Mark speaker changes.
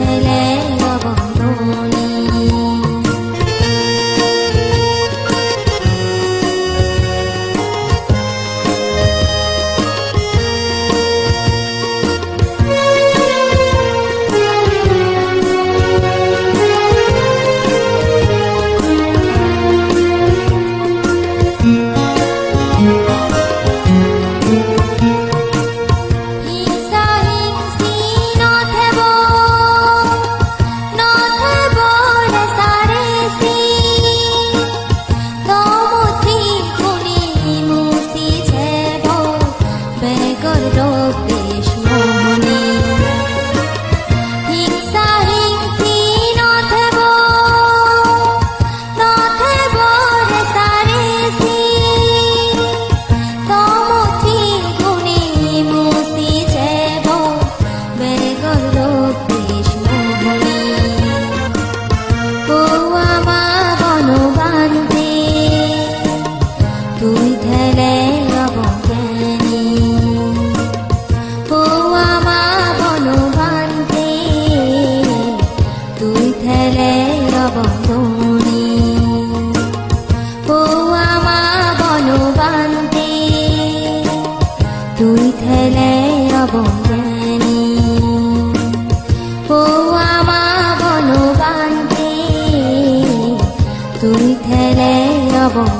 Speaker 1: le la বনবনে ও আমা বনবান্তে তুই থেলে অবদানি ও আমা বনবান্তে তুই থেলে অবদানি